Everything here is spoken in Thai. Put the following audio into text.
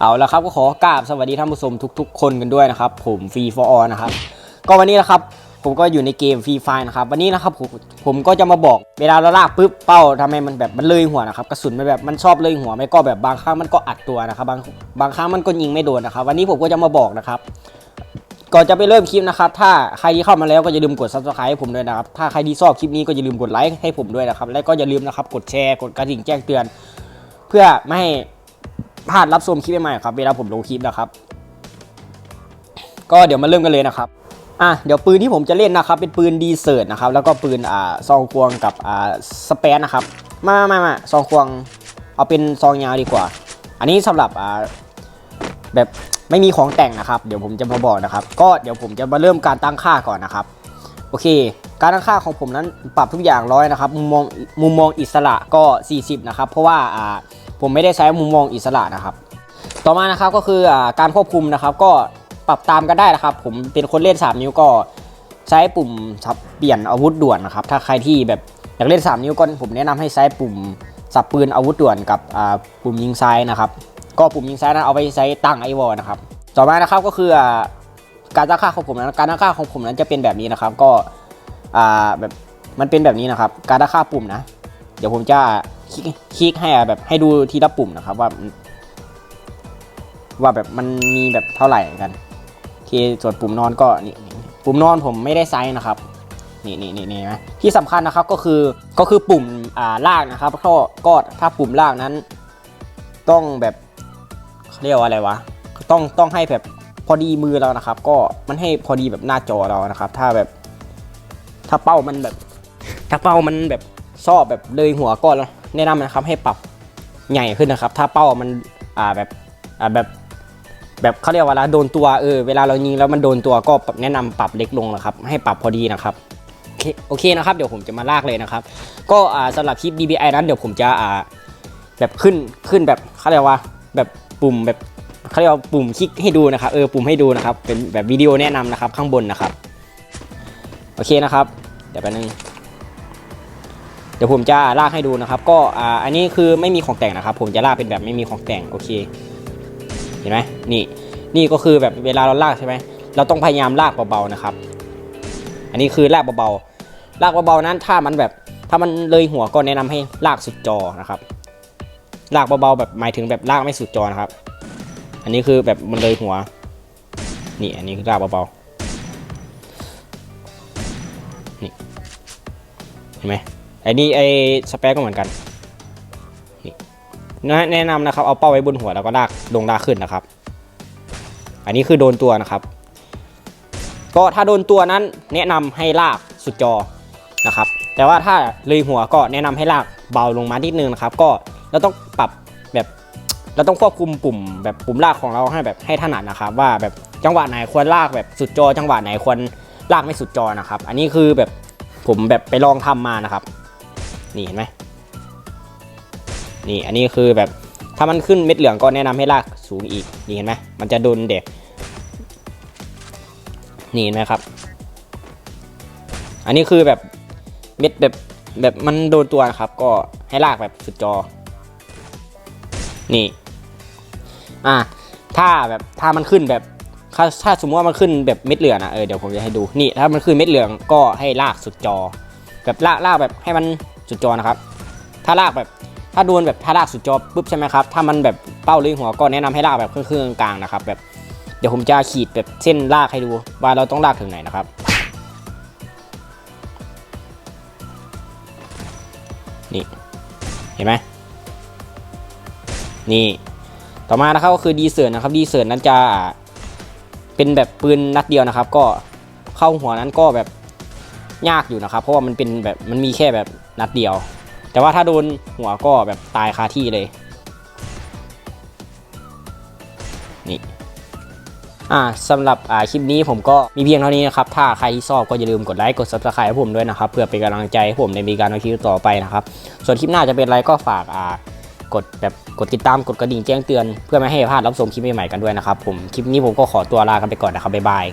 เอาละครับก็ขอกราบสวัสดีท่านผู้ชมทุก ๆ คนกันด้วยนะครับ ผมฟรีฟอร์นะครับก็วันนี้นะครับผมก็อยู่ในเกมฟรีไฟนะครับวันนี้นะครับผมผมก็จะมาบอกเวลาเราลากปุ๊บเป้าทำไมมันแบบมันเลยหัวนะครับกระสุนมันแบบมันชอบเลยหัวไม่ก็แบบบางครั้งมันก็อัดตัวนะครับบางบางครั้งมันก็ยิงไม่โดนนะครับ วันนี้ผมก็จะมาบอกนะครับก่อนจะไปเริ่มคลิปนะครับ ถ้าใครที่เข้ามาแล้วก็อย่าลืมกด subscribe ให้ผมด้วยนะครับ ถ้าใครที่ชอบคลิปนี้ก็อย่าลืมกดไลค์ให้ผมด้วยนะครับ และก็อย่าลืมนะครับกดแชร์ กดกระดิ่งแจ้งเตือน เพื่อไม่ให้ พลาดรับชมคลิปใหม่ๆครับเวลาผมลงคลิปนะครับ ก็เดี๋ยวมาเริ่มกันเลยนะครับอะเดี๋ยวปืนที่ผมจะเล่นนะครับเป็นปืนดีเซิร์ตนะครับแล้วก็ปืนอ่าซองควงกับอ่าสเปนนะครับมามามาซองควงเอาเป็นซองยาวดีกว่า อันนี้สำหรับอ่าแบบไม่มีของแต่งนะครับ เดี๋ยวผมจะมาบอกนะครับ ก็เดี๋ยวผมจะมาเริ่มการตั้งค่าก่อนนะครับ โอเค การตั้งค่าของผมนั้นปรับทุกอย่างร้อยนะครับ มุมมองมุมมองอิสระก็ 40 นะครับ เพราะว่าอ่า ผมไม่ได้ใช้มุมมองอิสระนะครับ ต่อมานะครับก็คืออการควบคุมนะครับ ก็ปรับตามกันได้นะครับ ผมเป็นคนเล่น 3 นิ้วก็ใช้ปุ่มสับเปลี่ยนอาวุธด่วนนะครับ ถ้าใครที่แบบอยากเล่น 3 นิ้วก็ผมแนะนำให้ใช้ปุ่มสับปืนอาวุธด่วนกับปุ่มยิงซ้ายนะครับ ก็ปุ่มยิงซ้ายนั้นเอาไปใช้ตั้งไอวอลนะครับ ต่อมานะครับก็คืออ่าการตั้งค่าของผมนั้นการตั้งค่าของผมนั้นจะเป็นแบบนี้นะครับ ก็แบบมันเป็นแบบนี้นะครับ การตั้งค่าปุ่มนะ เดี๋ยวผมจะ ลิกคลิกให้อะแบบให้ดูทีละปุ่มนะครับว่า ว่าแบบมันมีแบบเท่าไหร่กันโอเคส่วนปุ่มนอนก็นี่ปุ่มนอนผมไม่ได้ไซส์นะครับนี่นี่นี่นี่นะที่สำคัญนะครับก็คือก็คือปุ่มอ่าลากนะครับก็ก็ถ้าปุ่มลากนั้น ต้องแบบเขาเรียกว่าอะไรวะต้องต้องให้แบบพอดีมือเรานะครับ ก็มันให้พอดีแบบหน้าจอเรานะครับ ถ้าแบบ ถ้าเป้ามันแบบ ถ้าเป้ามันแบบชอบแบบเลยหัวก็ แนะนำนะครับให้ปรับใหญ่ขึ้นนะครับ ถ้าเป้ามันอ่าแบบอ่าแบบแบบเขาเรียกว่าอะไรโดนตัวเออเวลาเรายิงแล้วมันโดนตัวก็แนะนำปรับเล็กลงนะครับ ให้ปรับพอดีนะครับโอเคโอเคนะครับ เดี๋ยวผมจะมาลากเลยนะครับ ก็อ่าสำหรับคลิป DBI นั้นเดี๋ยวผมจะอ่าแบบขึ้นขึ้นแบบเขาเรียกว่าแบบปุ่มแบบเขาเรียกว่าปุ่มคลิกให้ดูนะครับเออปุ่มให้ดูนะครับเป็นแบบวิดีโอแนะนำนะครับข้างบนนะครับ โอเคนะครับ เดี๋ยวแป๊บนึง เดี๋ยวผมจะลากให้ดูนะครับ ก็อ่าอันนี้คือไม่มีของแต่งนะครับ ผมจะลากเป็นแบบไม่มีของแต่งโอเค เห็นไหมนี่นี่ก็คือแบบเวลาเราลากใช่ไหมเราต้องพยายามลากเบาๆนะครับ อันนี้คือลากเบาๆลากเบาๆนั้นถ้ามันแบบถ้ามันเลยหัวก็แนะนำให้ลากสุดจอนะครับ ลากเบาๆแบบหมายถึงแบบลากไม่สุดจอนะครับ อันนี้คือแบบมันเลยหัว นี่อันนี้คือลากเบาๆนี่เห็นไหม ไอ้นี่ไอ้สเปคก็เหมือนกันแนะนำนะครับเอาเป้าไว้บนหัวแล้วก็ลากลงลากขึ้นนะครับ อันนี้คือโดนตัวนะครับ ก็ถ้าโดนตัวนั้นแนะนำให้ลากสุดจอนะครับ แต่ว่าถ้าเลยหัวก็แนะนำให้ลากเบาลงมานิดนึงนะครับ ก็เราต้องปรับแบบเราต้องควบคุมปุ่ม แบบปุ่มลากของเราให้แบบให้ถนัดนะครับ ว่าแบบจังหวะไหนควรลากแบบสุดจอ จังหวะไหนควรลากไม่สุดจอนะครับ อันนี้คือแบบผมแบบไปลองทำมานะครับ นี่เห็นไหมนี่อันนี้คือแบบถ้ามันขึ้นเม็ดเหลืองก็แนะนำให้ลากสูงอีกนี่เห็นไหมมันจะโดนเด็กนี่เห็นไหมครับ อันนี้คือแบบเม็ดแบบแบบมันโดนตัวครับ ก็ให้ลากแบบสุดจอ นี่อ่าถ้าแบบถ้ามันขึ้นแบบถ้าถ้าสมมติว่ามันขึ้นแบบเม็ดเหลืองอะเออเดี๋ยวผมจะให้ดูนี่ถ้ามันขึ้นเม็ดเหลืองก็ให้ลากสุดจอ แบบลากลากแบบให้มัน สุดจอนะครับ ถ้าลากแบบถ้าโดนแบบถ้าลากสุดจอปุ๊บใช่ไหมครับถ้ามันแบบเป้าเลยหัวก็แนะนำให้ลากแบบครึ่งกลางๆนะครับแบบเดี๋ยวผมจะขีดแบบเส้นลากให้ดูว่าเราต้องลากถึงไหนนะครับ นี่เห็นไหมนี่ต่อมานะครับก็คือดีเซิร์นะครับดีเซิร์นั้นจะเป็นแบบปืนนัดเดียวนะครับ ก็เข้าหัวนั้นก็แบบ ยากอยู่นะครับ เพราะว่ามันเป็นแบบมันมีแค่แบบนัดเดียว แต่ว่าถ้าโดนหัวก็แบบตายคาที่เลย นี่อ่าสำหรับอ่าคลิปนี้ผมก็มีเพียงเท่านี้นะครับ ถ้าใครที่ชอบก็อย่าลืมกดไลค์กด subscribe ให้ผมด้วยนะครับ เพื่อเป็นกำลังใจให้ผมในมีการเอาคลิปต่อไปนะครับ ส่วนคลิปหน้าจะเป็นอะไรก็ฝากอ่ากดแบบกดติดตามกดกระดิ่งแจ้งเตือน เพื่อไม่ให้พลาดรับชมคลิปใหม่ๆกันด้วยนะครับผมคลิปนี้ผมก็ขอตัวลากันไปก่อนนะครับบ๊ายบาย